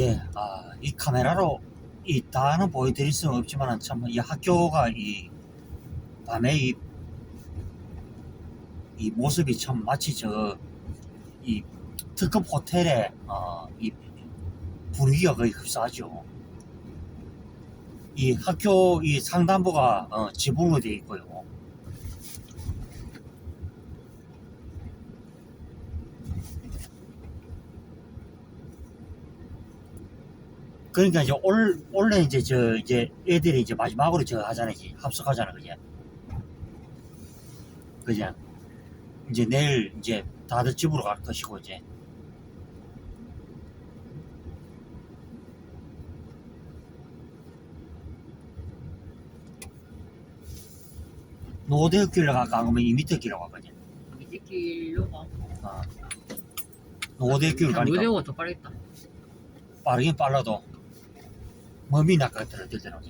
예, 아, 이 카메라로 이 다는 보여드릴 수는 없지만 참 이 학교가 이 밤에 이, 이 모습이 참 마치 저 이 특급 호텔의 어, 이 분위기가 거의 흡사하죠. 이 학교 이 상단부가 어, 지붕으로 되어 있고요. 그러니까 이제 올 원래 이제 저 이제 애들이 이제 마지막으로 저 하잖아요, 이제 합숙하잖아, 그제. 그제. 이제 내일 이제 다들 집으로 갈 것이고 이제. 노대역 길로 갈까 하면 이 밑에 길로 가거든. 밑에 길로 가. 어. 노대역 길로 가니까 무대가 더 빠르겠다. 빠르긴 빨라도 몸이 낚아들어 들더라고.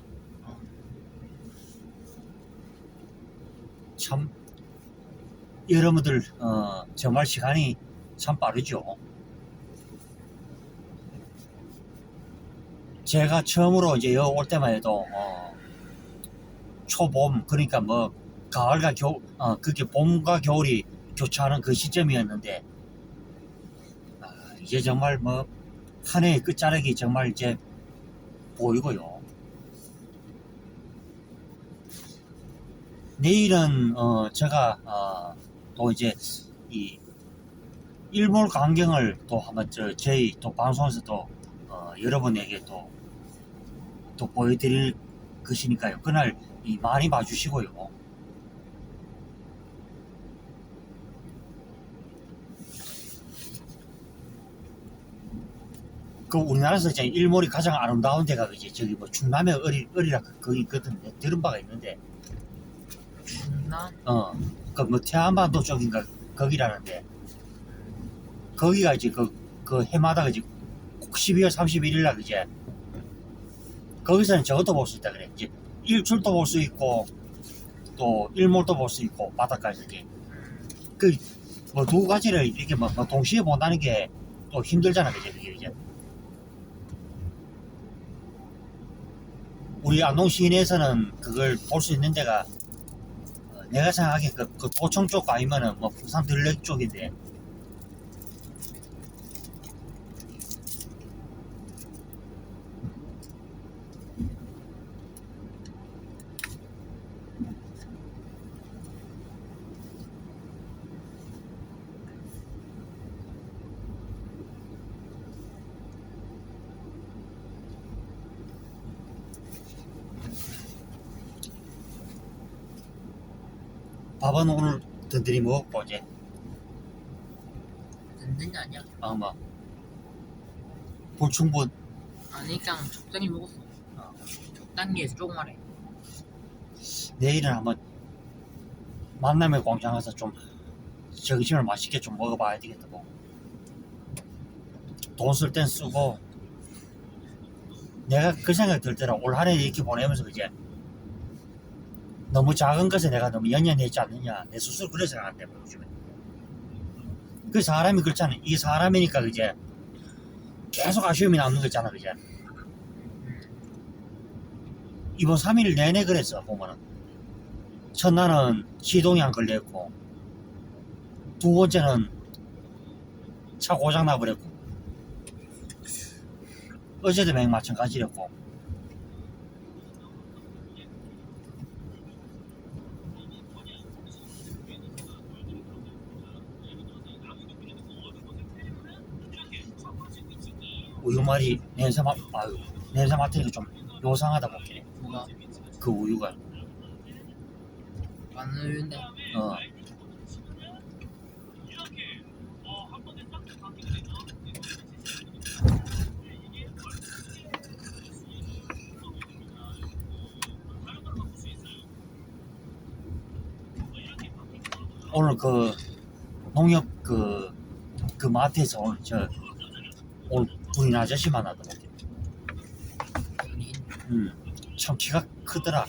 참 여러분들 어, 정말 시간이 참 빠르죠. 제가 처음으로 이제 여기 올 때만 해도 어, 초봄 그러니까 뭐 가을과 겨울 어, 그게 봄과 겨울이 교차하는 그 시점이었는데 아, 이제 정말 뭐 한 해의 끝자락이 정말 이제 보이고요. 내일은 어 제가 어, 또 이제 이 일몰 광경을 또 한번 저 저희 또 방송에서 또 어, 여러분에게 또 또 보여드릴 것이니까요. 그날 이 많이 봐주시고요. 그 우리나라에서 이제 일몰이 가장 아름다운 데가 이제 저기 뭐 충남의 어리 어리라 그- 거기 있거든. 들은 바가 있는데. 나 어그 뭐 태안반도 쪽인가 거기라는데. 거기가 이제 그, 그 해마다 이제 12월 31일 날 이제 거기서는 저것도 볼 수 있다 그래. 이제 일출도 볼 수 있고 또 일몰도 볼 수 있고 바닷가에서 이제. 그뭐 두 가지를 이렇게 뭐, 뭐 동시에 본다는 게 또 힘들잖아 그제 그게 이제 우리 안동 시내에서는 그걸 볼 수 있는 데가 어, 내가 생각하기에 그, 그 도청 쪽 아니면은 뭐 부산 들녘 쪽인데 밥은 든든히 먹었고 이제 든든이 아니야. 아마 볼충분 아니 그냥 적당히 먹었어. 어. 적당히 해서 조금 하래. 내일은 한번 만남의 광장 가서 좀 점심을 맛있게 좀 먹어봐야 되겠다 뭐. 돈 쓸 땐 쓰고 내가 그 생각 들더라 올한해 이렇게 보내면서 이제 너무 작은 것에 내가 너무 연연했지 않느냐. 내 스스로 그래 생각한대 뭐 요즘에. 그 사람이 그렇잖아. 이 사람이니까 이제 계속 아쉬움이 남는 거 있잖아 그제. 이번 3일 내내 그랬어 보면은. 첫날은 시동이 안 걸렸고 두 번째는 차 고장 나버렸고 어제도 맹 마찬가지였고 우유말이 냄새 맡 아유 냄새 맡으니까 좀 요상하다 보기네 뭐가? 그 우유가. 마늘인데. 어. 오늘 그 농협 그, 그 마트에서 오늘 저 오늘 군인 아저씨 만나더라고. 연인 음, 참 키가 크더라.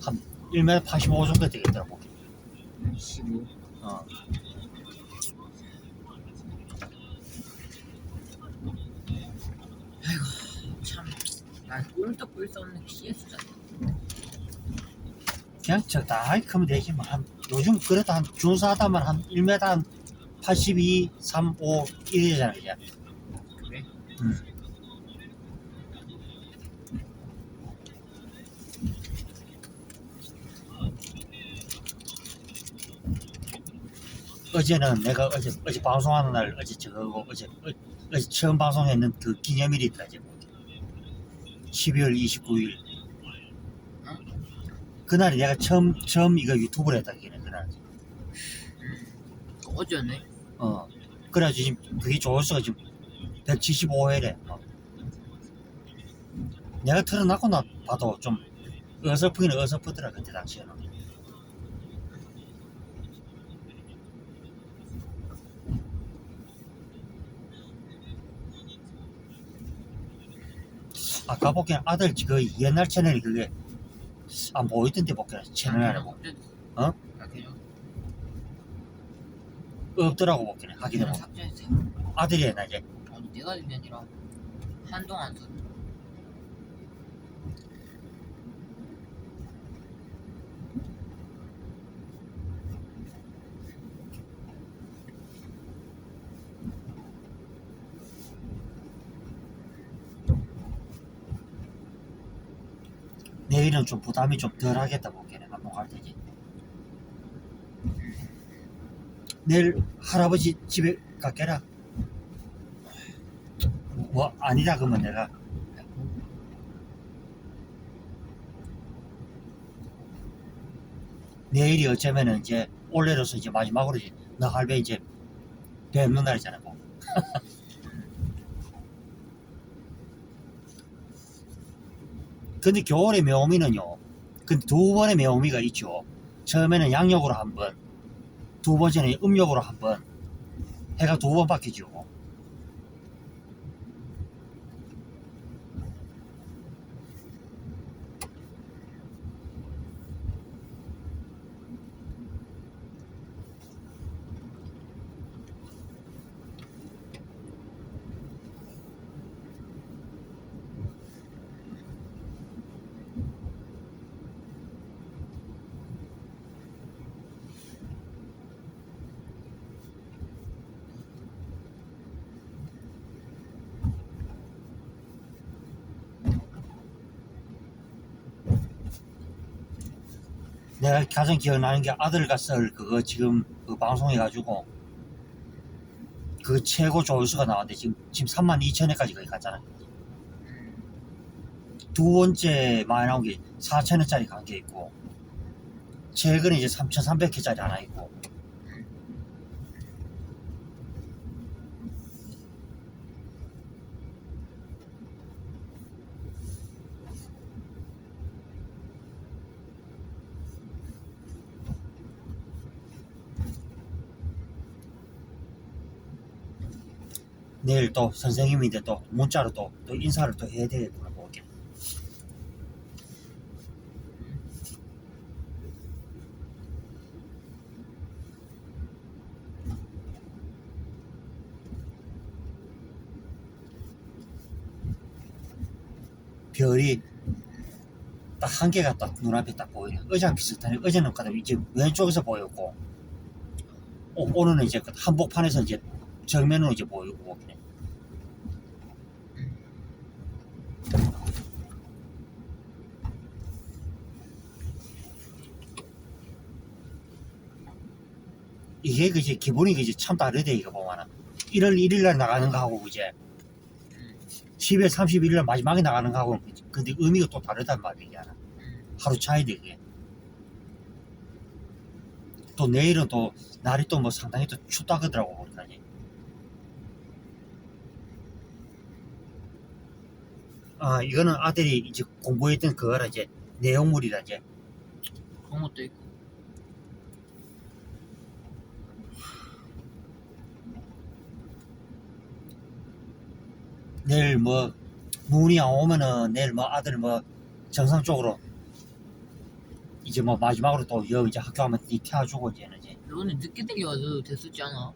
한 1m 85 정도 되겠더라고. 15. 어. 난 꼴도 뿔수 없는 CS잖아. 그냥 적당하게 크면 되지 뭐. 한, 요즘 그래도 한 준수하다면 한 1m 한 82, 3, 5 이래잖아 그냥. 어제는 내가 어제 어제 방송하는 날 어제 저거 어제 어, 어제 처음 방송했는 그 기념일이더라 지금 12월 29일. 그날이 내가 처음 처음 이거 유튜브를 했다 기네 그날. 어제네. 어. 그래가지고 지금 그게 조회수가 지금 175회래 어. 내가 틀어놨고 나 봐도 좀 어설프긴 어설프더라 그때 당시에는. 아까 보기엔 아들 그 옛날 채널이 그게 안 보이던데 보기엔 채널 안에 보 어? 없더라고 보기엔 해보 삭제했어요. 아들이 이제 아니 내가 된게 아니라 한동안 그 내일은 좀 부담이 좀 덜 하겠다 보기에는 한번 갈 때지. 내일 할아버지 집에 갈게라. 뭐 아니다 그러면 내가 내일이 어쩌면은 이제 올해로서 이제 마지막으로 이제 너 할배 이제 뵙는 날이잖아 뭐. 근데 겨울에 매우미는요. 근데 두 번의 매우미가 있죠. 처음에는 양력으로 한 번, 두 번째는 음력으로 한 번. 해가 두 번 바뀌죠. 내가 가장 기억나는 게 아들과 썰 그거 지금 그 방송해가지고 그 최고 조회수가 나왔는데 지금 지금 3만 2천 회까지 거의 갔잖아. 두 번째 많이 나온 게 4천 회짜리 간 게 있고 최근에 이제 3,300회짜리 하나 있고 내일 또 선생님인데 또 문자로 또, 또 인사를 또 해야 되겠구나 보게. 별이 딱 한 개가 딱 눈앞에 딱 보이네. 어제랑 비슷하네. 어제는 그다음 이제 왼쪽에서 보였고, 오, 오늘은 이제 그 한복판에서 이제 정면으로 이제 보이고 그래. 이게 그지 기분이 그지 참 다르대 이거 보면은. 1월 1일 날 나가는 거하고 이제 10월 31일 날 마지막에 나가는 거하고 근데 의미가 또 다르단 말이야 하루 차이돼 그게. 또 내일은 또 날이 또 뭐 상당히 또 춥다 그러더라고 보니 아 이거는 아들이 이제 공부했던 그거라 이제 내용물이라 이제. 그런 것도 있고. 내일 뭐 문이 안 오면은 내일 뭐 아들 뭐 정상적으로 이제 뭐 마지막으로 또 여 이제 학교 가면 이 태워주고 이제는 이제. 오늘 늦게 내려와도 됐었지 않아?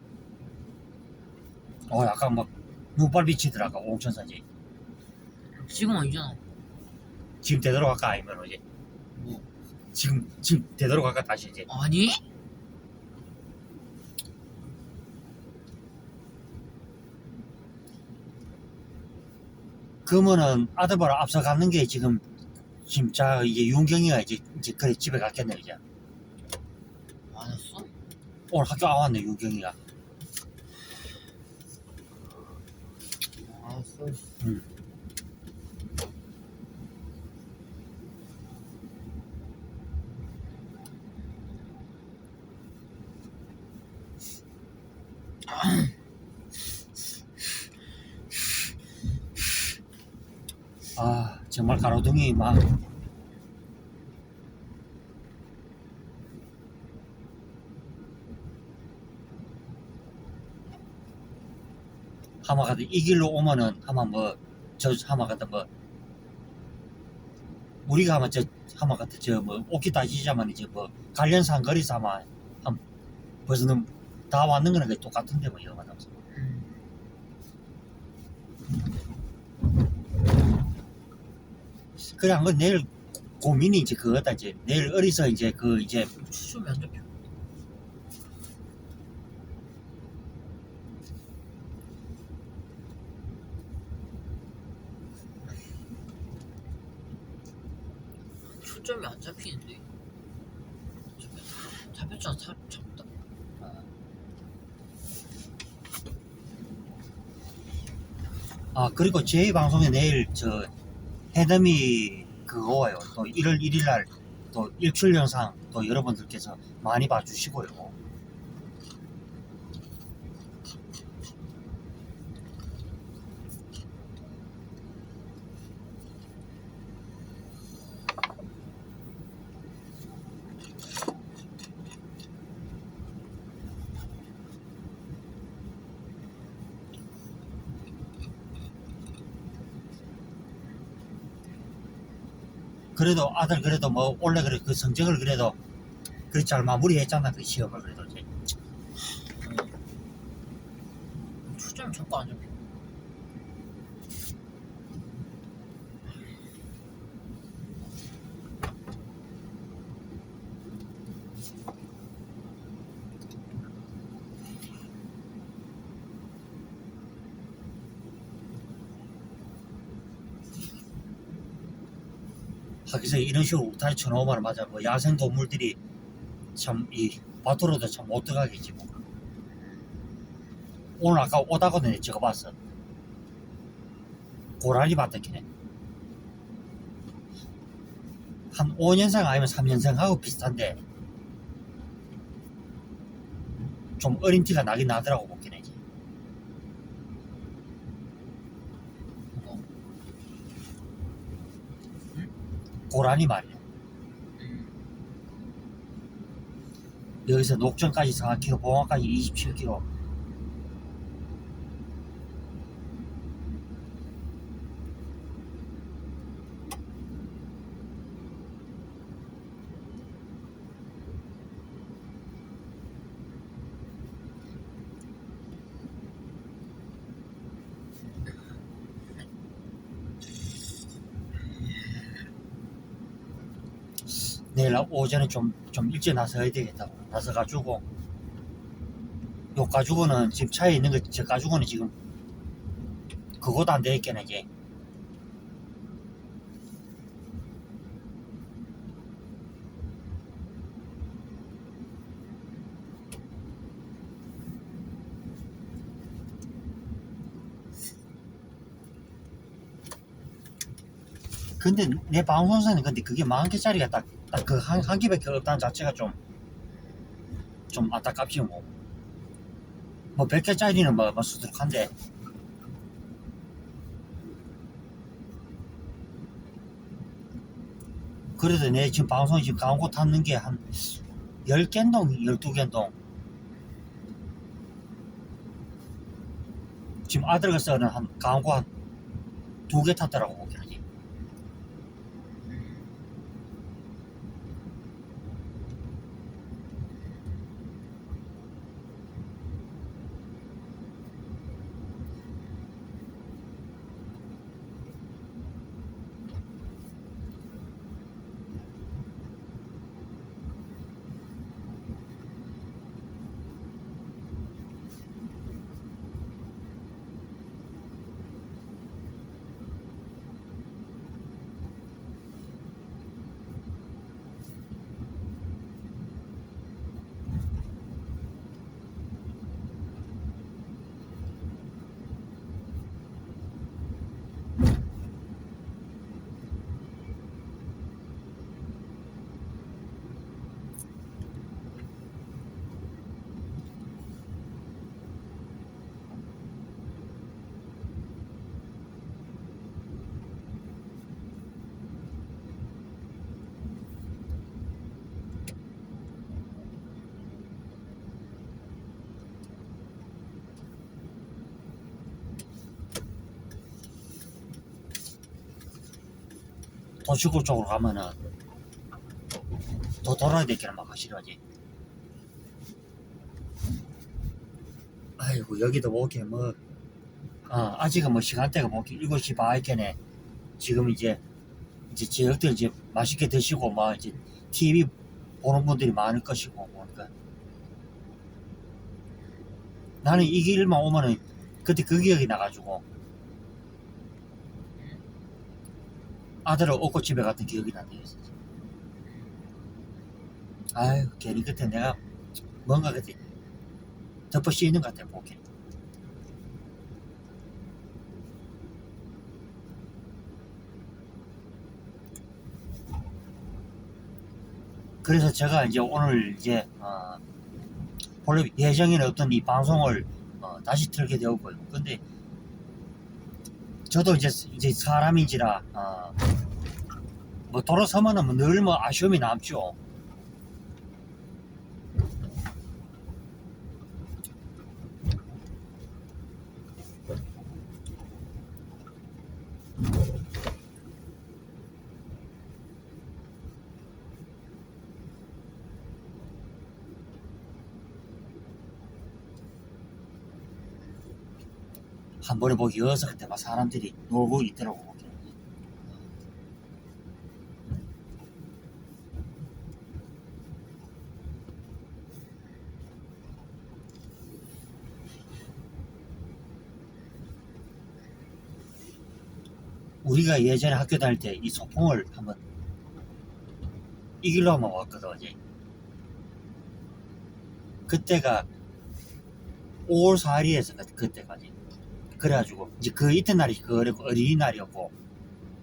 어 약간 막 눈발 비치더라고 옹천사지 지금 아니잖아 지금 되도록 할까 아니면 이제 뭐 지금 지금 되도록 할까 다시 이제 아니? 그러면은 아들보다 앞서가는 게 지금 진짜 이제 윤경이가 이제 이제 그래 집에 갔겠네 이제 안 했어? 오늘 학교 안 왔네 윤경이가 알았어. 음. 아 정말 가로등이 막. 하마 가다 이 길로 오면은 아마 뭐저 하마 가다 뭐 우리가 아마 저 하마가다 저뭐 오키 다시자만 이제 뭐 관련 상거리서 아마 한 벌써 는 다 왔는 거는 똑같은데 뭐 이거 말하면서 그래 한건 내일 고민이 이제 그거다 이제 내일 어리서 이제 그 이제 초점이 안 잡혀. 초점이 안 잡히는데. 잡혔- 잡혔잖아, 잡, 잡다. 아 그리고 제 방송에 내일 저 해담이 그거 와요. 또 1월 1일 날 또 일출 영상 또 여러분들께서 많이 봐주시고요 그래도 아들 그래도 뭐 원래 그래 그 성적을 그래도 그래 잘 마무리했잖아 그 시험을 그래도 이제 초점이 자꾸 안 잡혀. 하기서 이런 식으로 우타리 쳐놓으면 맞아. 뭐 야생 동물들이 참 이 밭으로도 참 못 들어가겠지 뭐. 오늘 아까 오다거든요 저거 봤어. 고라니 밭이네. 한 5년생 아니면 3년생하고 비슷한데 좀 어린 티가 나긴 나더라고 고라니 말이야 음. 여기서 녹전까지 4km, 봉화까지 27km. 오전에 좀, 좀 일찍 나서야 되겠다고. 나서가지고, 요 가지고는 지금 차에 있는 거, 저 가지고는 지금, 그것도 안 되겠네, 이제. 근데 내 방송사는 근데 그게 만 개짜리가 딱, 딱그 한, 한 개밖에 없다는 자체가 좀, 좀 안타깝지 뭐. 뭐 100개짜리는 뭐, 뭐 수두룩한데. 그래도 내 지금 방송 지금 광고 탔는 게 한 10개인동, 12개인동. 지금 아들가 써는 한 광고 한 두 개 탔더라고, 보기 는. 도치구 쪽으로 가면은 더 돌아야 되겠나 막 하시러지. 아이고 여기도 뭐게 뭐 아, 아직은 뭐 시간대가 뭐게 7시 반이겠네. 지금 이제 이제 지역들 이제 맛있게 드시고 막 이제 TV 보는 분들이 많을 것이고 뭐니까 나는 이 길만 오면은 그때 그 기억이 나가지고 아들을 업고 집에 갔던 기억이. 진짜. 아유 괜히 그때 내가 뭔가 그때 덮어 씌이는 것 같아 보게. 그래서 제가 이제 오늘 이제 어, 원래 예정에는 어떤 이 방송을 어, 다시 틀게 되었고요. 근데 저도 이제 이제 사람인지라 어, 뭐 돌아서면은 늘뭐 아쉬움이 남죠. 한 번에 보기 여섯 그때 막 사람들이 놀고 있더라고. 우리가 예전에 학교 다닐 때 이 소풍을 한번 이 길로 한번 왔거든 어제. 그때가 5월 4일에서 그, 그때까지. 그래가지고 이제 그 이튿날이 그 어린이날이었고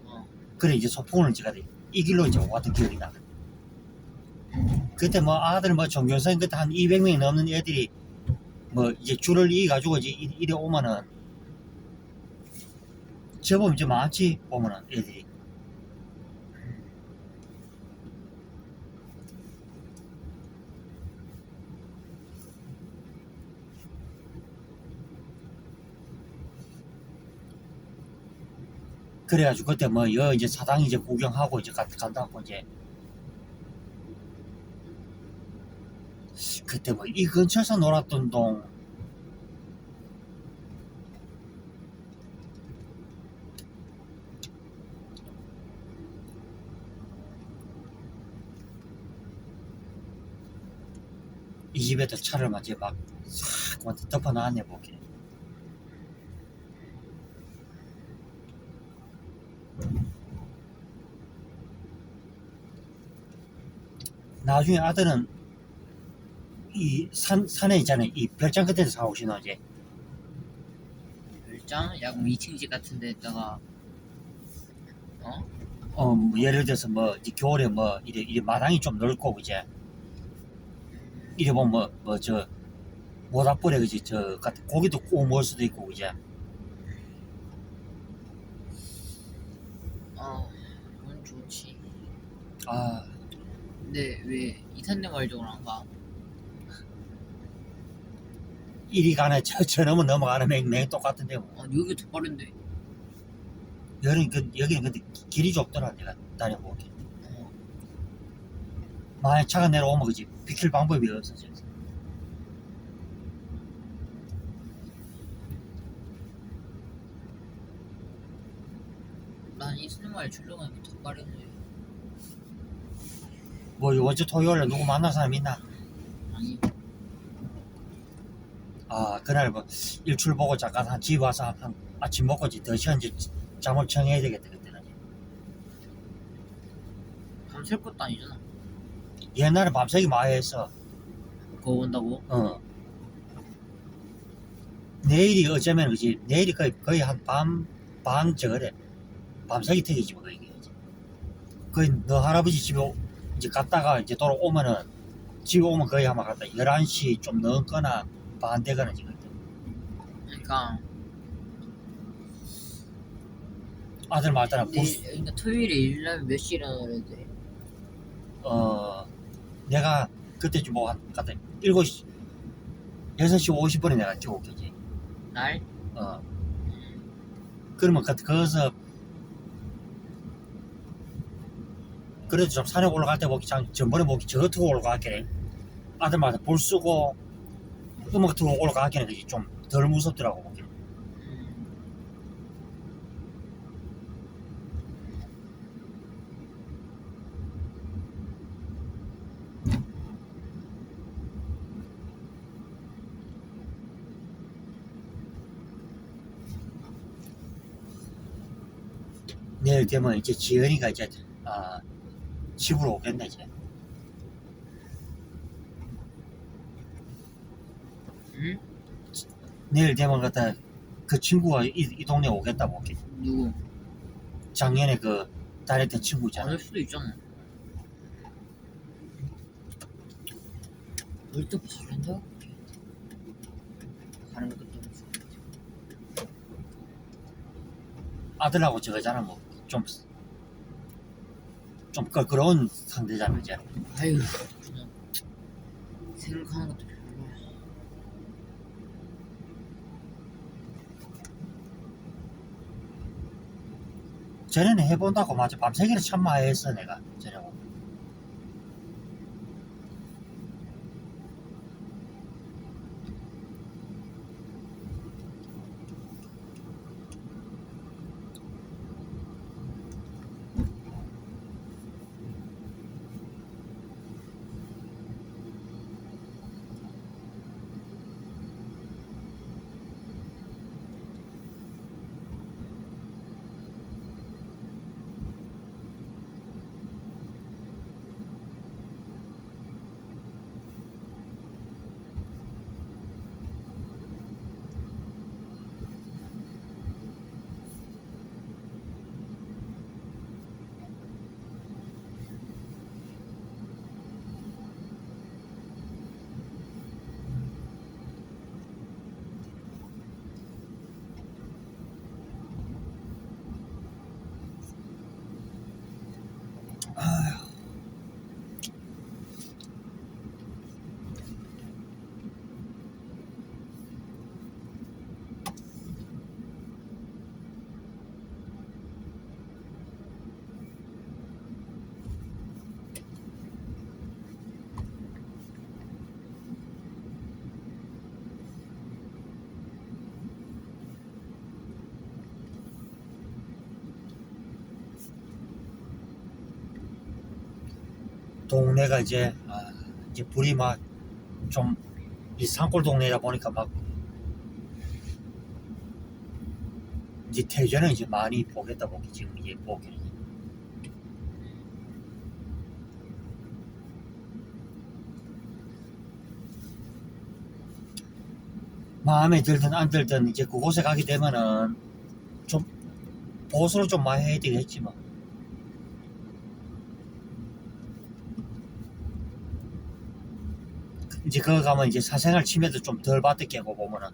어. 그래 이제 소풍을 제가 이 길로 이제 왔던 기억이 나. 그때 뭐 아들 뭐 종교생 그때 한 200명이 넘는 애들이 뭐 이제 줄을 이 가지고 이제 이- 이래 오면은 제법 이제 많지 보면은 애들이 그래가지고 그때 뭐 여 이제 사당 이제 구경하고 이제 간, 간다고 이제 그때 뭐 이 근처에서 놀았던 동. 이 집에도 차를 막 이제 막싹 막 덮어 놨네 보기 나중에 아들은 이 산, 산에 있잖아요. 이 별장 끝에서 사오시나, 이제. 별장 야금 2층집 같은 데다가 어? 어, 뭐 예를 들어서 뭐, 이제 겨울에 뭐, 이래, 이래 마당이 좀 넓고, 이제. 이래 보면 뭐, 뭐, 저, 모닥불에, 그지, 저, 같은 고기도 구워 먹을 수도 있고, 이제. 어 그건 좋지 아, 근데 왜 이산내 마을 쪽으로 안 가? 이리 가네, 저, 저놈은 넘어가네, 맹, 맹 똑같은데, 뭐. 아 여기 더 빠른데 여기는, 그, 여기는 근데 길이 좁더라, 내가 다녀보게. 어. 만약 차가 내려오면, 그지, 비킬 방법이 없어져. 난 이산내 마을 출렁 가는 게더 빠른데 뭐, 주 토요일에 누구 만날 사람 있나? 아 그날 뭐 일출 보고 잠깐 한 집 와서 한, 한 아침 먹고 이제 더 시간 이제 잠을 청해야 되겠다 그때는. 밤샐 것도 아니잖아. 옛날에 밤새기 많이 했어. 그거 온다고? 어. 내일이 어쩌면 그지? 내일이 거의 거의 한밤반 저거래. 밤새기 택이지 뭐 이게. 거의 너 할아버지 집에 오- 이제 갔다가 이제 돌아오면은 집에 오면 거의 아마 갔다 11시 좀 넘거나 반 되거나 지금 그러니까 아들 말따라 근데 부스 그러니까 토요일에 일어나면 몇 시에 일어나야 돼? 어, 내가 그때쯤 뭐, 한, 갔다, 7시, 6시 50분에 내가 겨우겠지. 날? 어. 그러면 그, 거기서, 그래도 좀 산에 올라갈 때 보기 참 전번에 보기 저 트고 올라가게 아들마다 볼 쓰고 음악 트고 올라가기는 그지 좀덜 무섭더라고 보기. 음. 내일 되면 이제 지연이가 이제 아 집으로 오겠네 이제. 응? 내일 되면 갖다 그 친구가 이, 이 동네 오겠다 보기. 누구? 작년에 그 다녔던 친구 있잖아. 안할 수도 있잖아. 뭘또 바란다? 바른 것도. 아들하고 저거잖아 뭐 좀 좀 껄끄러운 상대잖아 이제. 아유, 그냥 생각하는 것도 별로야. 전에는 해본다고 맞아 밤새기를 참 많이 했어 내가 전에 동네가 이제 아, 이제 불이 막 좀 이 산골 동네다 보니까 막 이제 태전은 이제 많이 보겠다 보기 지금 이제 보기 마음에 들든 안 들든 이제 그곳에 가게 되면은 좀 보수를 좀 많이 해야 되겠지 뭐. 이제 거기 가면 이제 사생활 침해도 좀 덜 받을 게고 보면은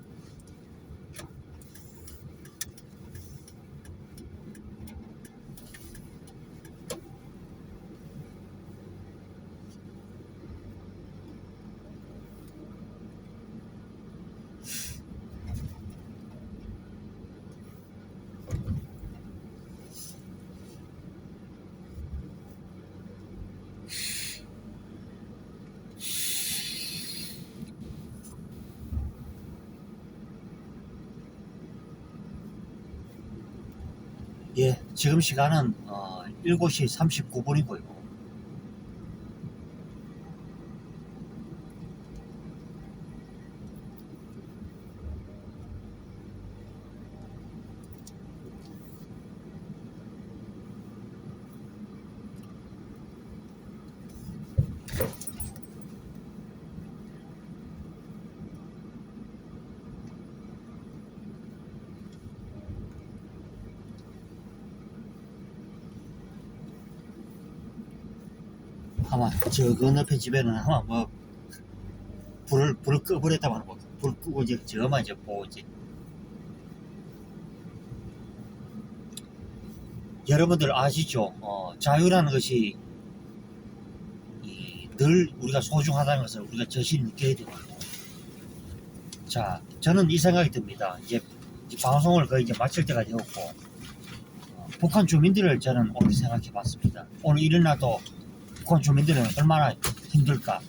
예 지금 시간은 어, 7시 39분이고요 아마 저 건너편 집에는 아마 뭐 불을 불을 끄버렸다만 뭐 불 끄고 이제 저만 이제 이제 여러분들 아시죠? 어, 자유라는 것이 이, 늘 우리가 소중하다는 것을 우리가 저실히 느껴야 되거든요. 자, 저는 이 생각이 듭니다. 이제 방송을 거의 이제 마칠 때가 되었고, 어, 북한 주민들을 저는 오늘 생각해 봤습니다. 오늘 일어나도 북한 주민들은 얼마나 힘들까.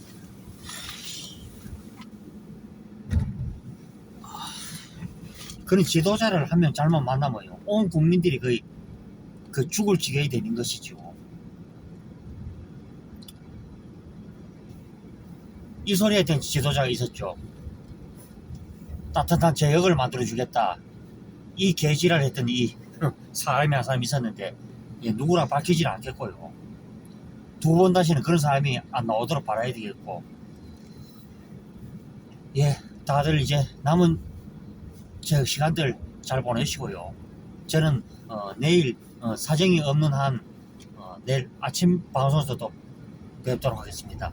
그런 지도자를 한 명 잘못 만나면요. 온 국민들이 거의 그 죽을 지경이 되는 것이죠. 이 소리에 대한 지도자가 있었죠. 따뜻한 제역을 만들어주겠다. 이 개지랄 했던 이 사람이 한 사람 있었는데 예, 누구라 밝히지는 않겠고요. 두 번 다시는 그런 사람이 안 나오도록 바라야 되겠고 예 다들 이제 남은 저 시간들 잘 보내시고요. 저는 어, 내일 어, 사정이 없는 한 어, 내일 아침 방송에서 도 뵙도록 하겠습니다.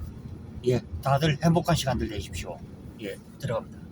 예, 다들 행복한 시간들 되십시오. 예, 들어갑니다.